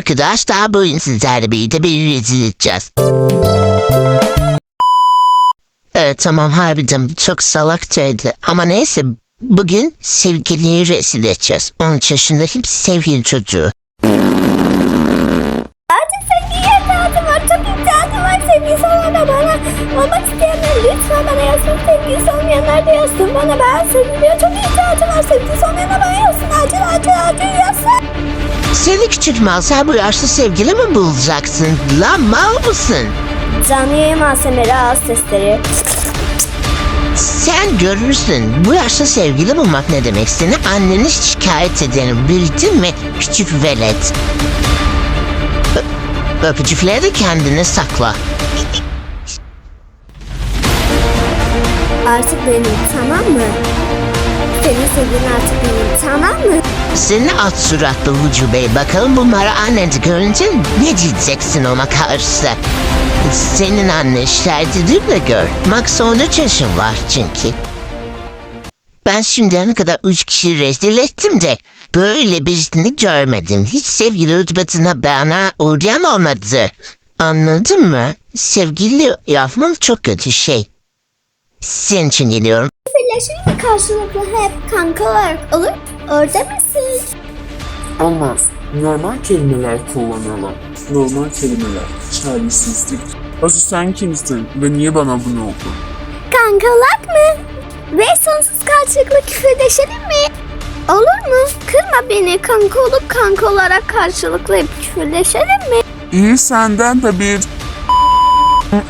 arkadaşlar bugün sizlerle birlikte bir rezil edeceğiz. Evet tamam harbiden çok salakçaydı ama neyse bugün sevgiliyi rezil edeceğiz. 13 yaşında hepsi sevgili çocuğu. Artık sevgiye ihtiyacım var. Çok ihtiyacım var. Sevgisi olan da bana. Olmak isteyenler lütfen bana yazsın. Sevgisi olmayanlar da yazsın bana. Ben sevgiliye çok ihtiyacım var. Sevgisi olmayanlar bana yazsın. Acil acil acil yazsın. Seni küçük mal sen bu yaşta sevgili mi bulacaksın? Lan mal mısın? Canlı yayın malzemeleri ağız sesleri. Sen görürsün bu yaşta sevgili bulmak ne demek seni anneni şikayet ederim bildin mi küçük velet. Ö- öpücükleri de kendine sakla. Artık benim tamam mı? Senin sevgilin artık benim tamam mı? Seni at suratlı Hucu Bey bakalım bunları annen görünce ne diyeceksin ona karşı? Senin annen şahididir de gör. Max 13 yaşın var çünkü. Ben şimdiye kadar üç kişi rezil ettim de böyle birini görmedim. Hiç sevgili rütbetine bana uğrayan olmadı. Anladın mı? Sevgili yapmak çok kötü şey. Senin için geliyorum. Birleşince karşılıklı hep kanka olarak olur. Orada mısın? Olmaz. Normal kelimeler kullanalım. Normal kelimeler. Çaresizlik. Asıl sen kimsin ve niye bana bunu oldun? Kankalık mı? Ve sonsuz karşılıklı küfürleşelim mi? Olur mu? Kırma beni kanka olup kanka olarak karşılıklı küfürleşelim mi? İyi senden de bir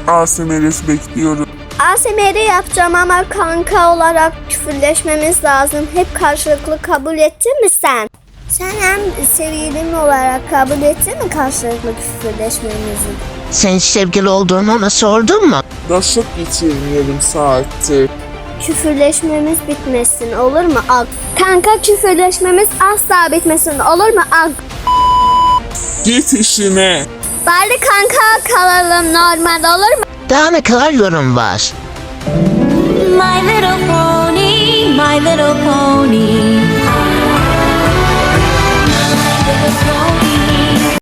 ASMR'si bekliyorum. ASMR yapacağım ama kanka olarak küfürleşmemiz lazım. Hep karşılıklı kabul ettin mi sen? Sen hem sevgilim olarak kabul ettin mi karşılıklı küfürleşmemizi? Sen hiç sevgili olduğunu ona sordun mu? Daşık geçirmeyelim saati. Küfürleşmemiz bitmesin olur mu? Ag. Kanka küfürleşmemiz asla bitmesin olur mu? Ag. Git işine. Bari kanka kalalım normal olur mu? Daha ne kadar yorum var? My little pony, my little pony.